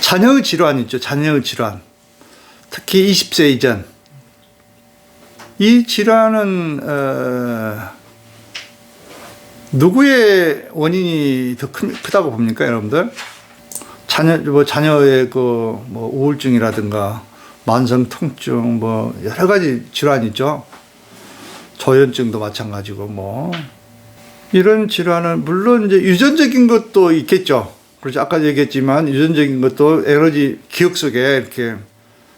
자녀의 질환 있죠. 자녀의 질환. 특히 20세 이전. 이 질환은 어, 누구의 원인이 더 크, 크다고 봅니까, 여러분들? 자녀 뭐 자녀의 그 뭐 우울증이라든가 만성 통증 뭐 여러 가지 질환 있죠. 조현증도 마찬가지고 뭐 이런 질환은 물론 이제 유전적인 것도 있겠죠. 그렇죠. 아까 얘기했지만 유전적인 것도 에너지 기억 속에 이렇게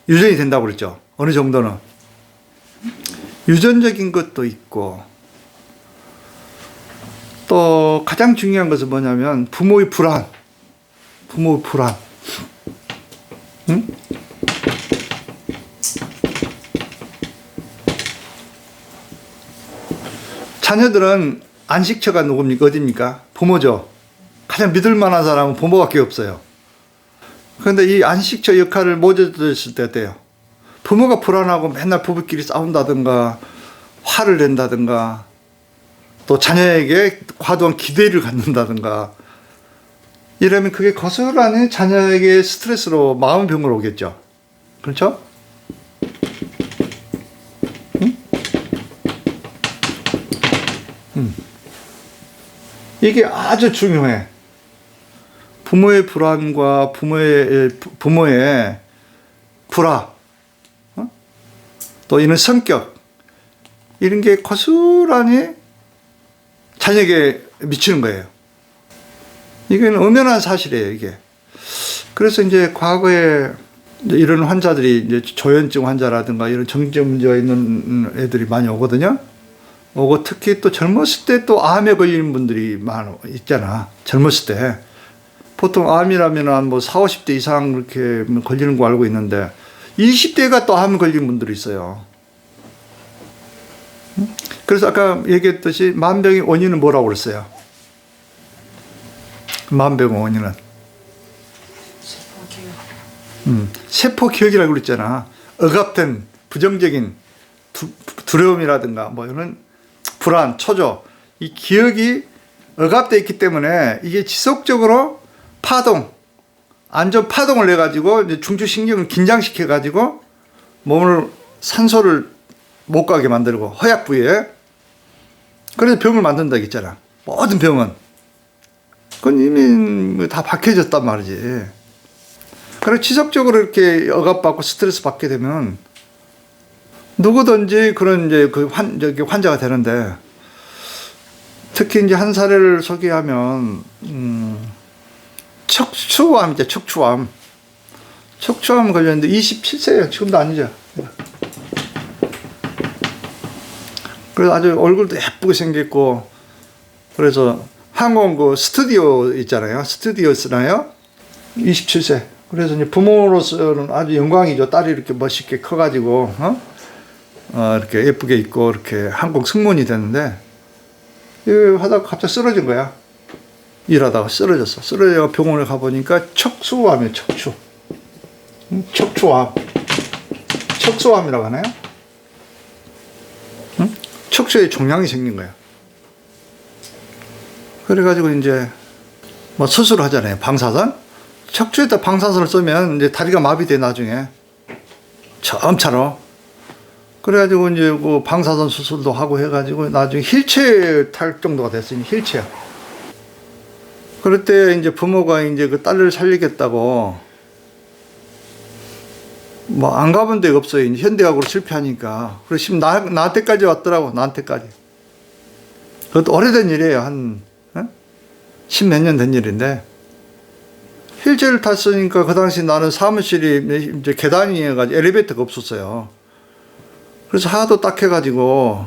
유전이 된다고 그랬죠. 어느 정도는 유전적인 것도 있고 또 가장 중요한 것은 뭐냐면 부모의 불안, 부모의 불안. 응? 자녀들은 안식처가 누굽니까? 어딥니까? 부모죠. 가장 믿을 만한 사람은 부모밖에 없어요. 그런데 이 안식처 역할을 못해줬을 때 어때요? 부모가 불안하고 맨날 부부끼리 싸운다든가 화를 낸다든가 또 자녀에게 과도한 기대를 갖는다든가 이러면 그게 거스란히 자녀에게 스트레스로 마음병으로 오겠죠. 그렇죠? 이게 아주 중요해. 부모의 불안과 부모의 부모의 불화, 어? 또 이런 성격 이런 게 고스란히 자녀에게 미치는 거예요. 이건 엄연한 사실이에요, 이게. 그래서 이제 과거에 이런 환자들이 이제 조현증 환자라든가 이런 정신적 문제가 있는 애들이 많이 오거든요. 오고 특히 또 젊었을 때 또 암에 걸리는 분들이 많 있잖아. 젊었을 때. 보통 암이라면 한뭐 4, 50대 이상 그렇게 걸리는 거 알고 있는데 20대가 또 암 걸린 분들이 있어요. 그래서 아까 얘기했듯이 만병의 원인은 뭐라고 그랬어요? 만병의 원인은 음, 세포 기억이라고 그랬잖아. 억압된 부정적인 두, 두려움이라든가 뭐 이런 불안, 초조 이 기억이 억압돼 있기 때문에 이게 지속적으로 파동, 안전 파동을 내 가지고 중추신경을 긴장시켜 가지고 몸을 산소를 못 가게 만들고 허약 부위에 그래서 병을 만든다 했잖아. 모든 병은 그건 이미 다 박혀졌단 말이지. 그래 지속적으로 이렇게 억압받고 스트레스 받게 되면 누구든지 그런 이제 그 환, 저기 환자가 되는데 특히 이제 한 사례를 소개하면 음, 척추암 이제 척추암 척추암 걸렸는데 27세예요. 지금도 아니죠. 그래서 아주 얼굴도 예쁘게 생겼고 그래서 항공 그 스튜디오 있잖아요. 스튜디오 쓰나요? 27세. 그래서 이제 부모로서는 아주 영광이죠. 딸이 이렇게 멋있게 커가지고 어? 어, 이렇게 예쁘게 입고 이렇게 한국 승무원이 됐는데 이 하다가 갑자기 쓰러진 거야. 일하다가 쓰러졌어. 쓰러져 병원에 가보니까 척수암이에요. 척추. 응? 척추암. 척수암이라고 하나요? 응? 척추에 종양이 생긴 거야. 그래가지고 이제 뭐 수술을 하잖아요. 방사선. 척추에다 방사선을 쏘면 이제 다리가 마비돼 나중에 처음처럼. 그래가지고 이제 그 방사선 수술도 하고 해가지고 나중에 힐체어 탈 정도가 됐으니 힐체어. 그럴 때 이제 부모가 이제 그 딸을 살리겠다고 뭐 안 가본 데가 없어요. 이제 현대학으로 실패하니까. 그래서 지금 나, 나한테까지 왔더라고, 나한테까지. 그것도 오래된 일이에요. 한, 어? 십몇 년 된 일인데. 휠체어를 탔으니까 그 당시 나는 사무실이 이제 계단이어가지고 엘리베이터가 없었어요. 그래서 하도 딱 해가지고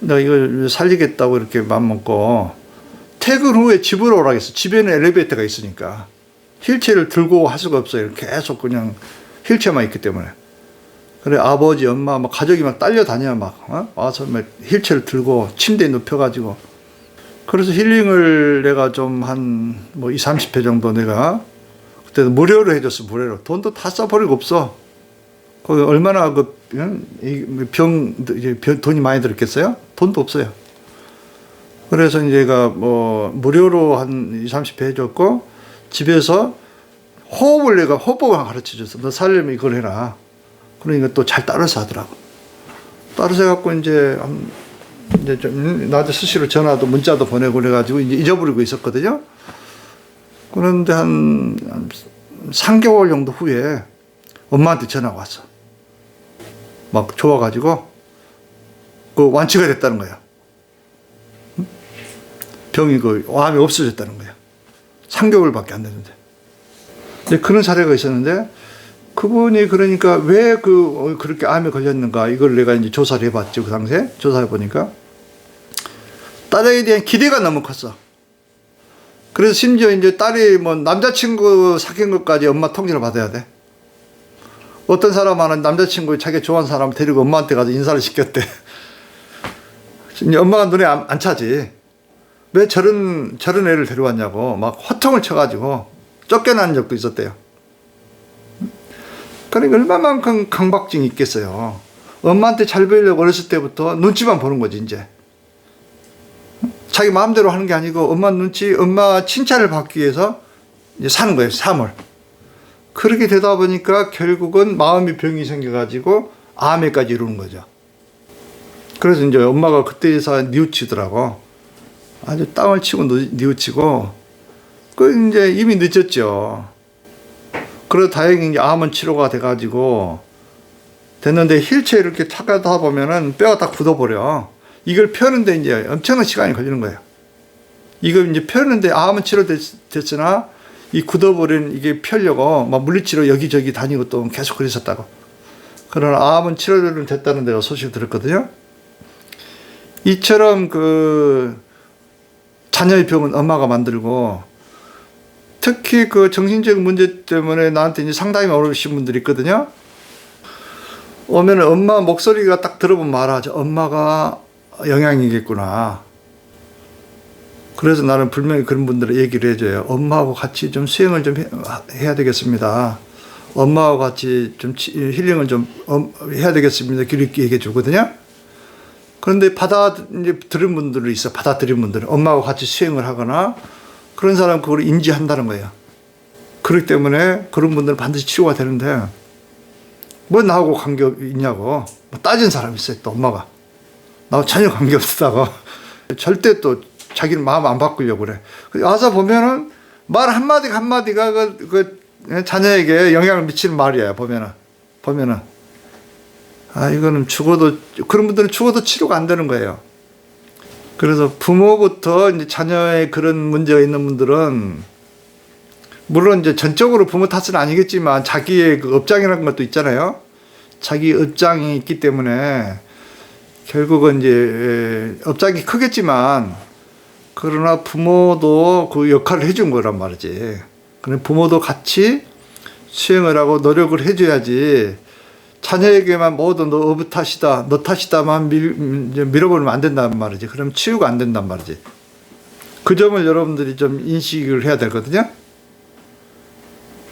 내가 이걸 살리겠다고 이렇게 맘 먹고 퇴근 후에 집으로 오라 했어. 집에는 엘리베이터가 있으니까. 휠체어를 들고 할 수가 없어요. 계속 그냥 휠체어만 있기 때문에. 그래, 아버지, 엄마, 막 가족이 막 딸려다녀, 막, 어? 와서 막 휠체어를 들고 침대에 눕혀가지고. 그래서 힐링을 내가 좀 한 뭐 20, 30회 정도 내가 그때도 무료로 해줬어, 무료로. 돈도 다 써버리고 없어. 거기 얼마나 그, 병, 병, 돈이 많이 들었겠어요? 돈도 없어요. 그래서 이제가 뭐 무료로 한 20, 30회 해줬고 집에서 호흡을 내가 호흡을 가르쳐 줬어. 너 살려면 이걸 해라. 그러니까 또 잘 따라서 하더라고. 따라서 해갖고 이제 한- 이제 좀 나한테 수시로 전화도 문자도 보내고 그래가지고 이제 잊어버리고 있었거든요. 그런데 한, 한 3개월 정도 후에 엄마한테 전화가 왔어. 막 좋아가지고 그 완치가 됐다는 거야. 응? 병이 그 암이 없어졌다는 거야. 3개월밖에 안 됐는데. 근데 그런 사례가 있었는데 그분이 그러니까 왜 그 그렇게 암에 걸렸는가 이걸 내가 이제 조사를 해봤죠 그 당시에 조사해 보니까 딸에 대한 기대가 너무 컸어. 그래서 심지어 이제 딸이 뭐 남자친구 사귄 것까지 엄마 통지를 받아야 돼. 어떤 사람은 남자친구 자기 좋아하는 사람 데리고 엄마한테 가서 인사를 시켰대. 엄마가 눈에 안, 안 차지. 왜 저런 저런 애를 데려왔냐고 막 호통을 쳐가지고 쫓겨난 적도 있었대요. 그러니까 얼마만큼 강박증이 있겠어요. 엄마한테 잘 보이려고 어렸을 때부터 눈치만 보는 거지 이제. 자기 마음대로 하는 게 아니고 엄마 눈치, 엄마 칭찬을 받기 위해서 사는 거예요, 삶을. 그렇게 되다 보니까 결국은 마음이 병이 생겨가지고 암에까지 이루는 거죠. 그래서 이제 엄마가 그때에서 뉘우치더라고. 아주 땅을 치고 누- 뉘우치고, 그 이제 이미 늦었죠. 그래도 다행히 이제 암은 치료가 돼가지고 됐는데 힐체에 이렇게 타가다 보면은 뼈가 딱 굳어버려. 이걸 펴는데 이제 엄청난 시간이 걸리는 거예요. 이걸 이제 펴는데 암은 치료됐으나 이 굳어버린 이게 펴려고 막 물리치료 여기저기 다니고 또 계속 그랬었다고. 그러나 암은 치료를 됐다는 데가 소식을 들었거든요. 이처럼 그 자녀의 병은 엄마가 만들고 특히 그 정신적 문제 때문에 나한테 이제 상당히 어려우신 분들이 있거든요. 오면 엄마 목소리가 딱 들어보면 말하죠. 엄마가 영향이겠구나. 그래서 나는 분명히 그런 분들의 얘기를 해줘요. 엄마하고 같이 좀 수행을 좀 해- 해야 되겠습니다. 엄마하고 같이 좀 치- 힐링을 좀 엄- 해야 되겠습니다. 이렇게 얘기해 주거든요. 그런데 받아 이제 들은 분들이 있어. 받아들인 분들은 엄마하고 같이 수행을 하거나 그런 사람 그걸 인지한다는 거예요. 그렇기 때문에 그런 분들은 반드시 치료가 되는데 뭐 나하고 관계 있냐고 뭐 따진 사람이 있어요. 또 엄마가 나하고 전혀 관계 없다고 절대 또 자기는 마음 안 바꾸려고 그래. 와서 보면은 말 한마디 한마디가 그, 그 자녀에게 영향을 미치는 말이야 보면은 보면은 아 이거는 죽어도 그런 분들은 죽어도 치료가 안 되는 거예요. 그래서 부모부터 이제 자녀의 그런 문제가 있는 분들은 물론 이제 전적으로 부모 탓은 아니겠지만 자기의 그 업장이라는 것도 있잖아요. 자기 업장이 있기 때문에 결국은 이제 업장이 크겠지만 그러나 부모도 그 역할을 해준 거란 말이지. 그래 부모도 같이 수행을 하고 노력을 해줘야지 자녀에게만 모두 너 탓이다, 너 탓이다만 밀, 밀어버리면 안 된단 말이지. 그럼 치유가 안 된단 말이지. 그 점을 여러분들이 좀 인식을 해야 되거든요.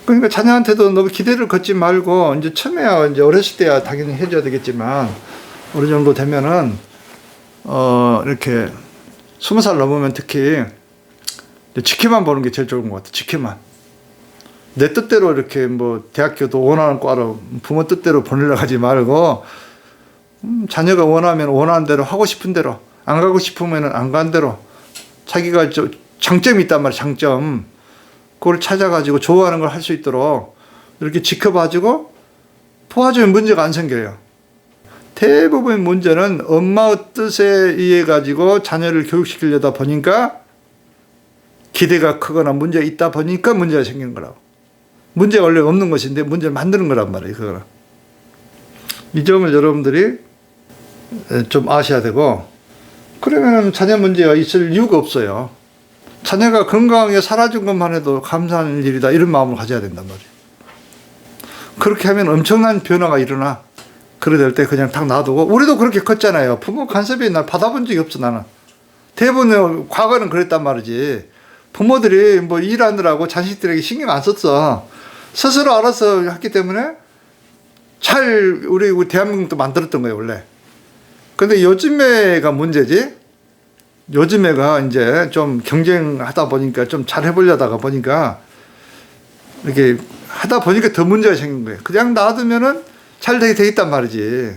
그러니까 자녀한테도 너무 기대를 걷지 말고 이제 처음에야 이제 어렸을 때야 당연히 해줘야 되겠지만 어느 정도 되면은 어 이렇게 스무 살 넘으면 특히 지켜만 보는 게 제일 좋은 것 같아. 지켜만. 내 뜻대로 이렇게 뭐 대학교도 원하는 과로 부모 뜻대로 보내려 하지 말고 음, 자녀가 원하면 원하는 대로 하고 싶은 대로 안 가고 싶으면은 안 간 대로 자기가 저 장점이 있단 말이야 장점 그걸 찾아가지고 좋아하는 걸 할 수 있도록 이렇게 지켜봐주고 도와주면 문제가 안 생겨요. 대부분 문제는 엄마 뜻에 의해 가지고 자녀를 교육시키려다 보니까 기대가 크거나 문제가 있다 보니까 문제가 생기는 거라고. 문제가 원래 없는 것인데 문제를 만드는 거란 말이에요. 그거는. 이 점을 여러분들이 좀 아셔야 되고 그러면 자녀 문제가 있을 이유가 없어요. 자녀가 건강하게 살아준 것만 해도 감사한 일이다 이런 마음을 가져야 된단 말이에요. 그렇게 하면 엄청난 변화가 일어나. 그래 될 때 그냥 딱 놔두고 우리도 그렇게 컸잖아요. 부모 간섭이 날 받아본 적이 없어 나는. 대부분 과거는 그랬단 말이지. 부모들이 뭐 일하느라고 자식들에게 신경 안 썼어. 스스로 알아서 했기 때문에 잘 우리 우리 대한민국도 만들었던 거예요 원래. 근데 요즘에가 문제지. 요즘에가 이제 좀 경쟁하다 보니까 좀 잘 해보려다가 보니까 이렇게 하다 보니까 더 문제가 생긴 거예요. 그냥 놔두면은 잘 되게 돼 있단 말이지.